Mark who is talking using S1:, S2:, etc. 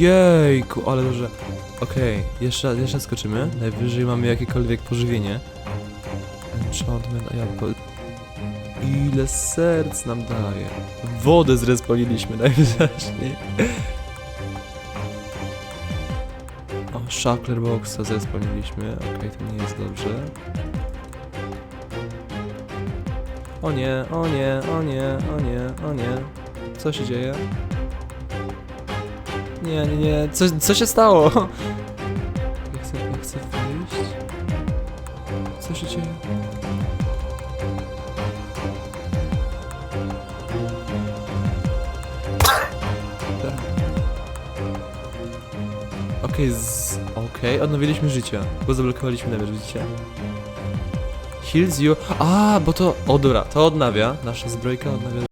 S1: Jejku, ale dobrze. Okej, jeszcze, jeszcze skoczymy. Najwyżej mamy jakiekolwiek pożywienie. Enchantment, a ja po... Ile serc nam daje. Wodę zrespoliliśmy najwyraźniej. O, Shackler Boxa zrespoliliśmy. Okej, to nie jest dobrze. O nie, o nie, o nie, o nie, o nie. Co się dzieje? Nie, nie, nie. Co, co się stało? Ja chcę, ja chcę wyjść. Co się dzieje? Tak. Okej, z... Okej, odnowiliśmy życie. Bo zablokowaliśmy level, widzicie? Heals you... A, bo to... O, dobra, to odnawia. Nasza zbrojka odnawia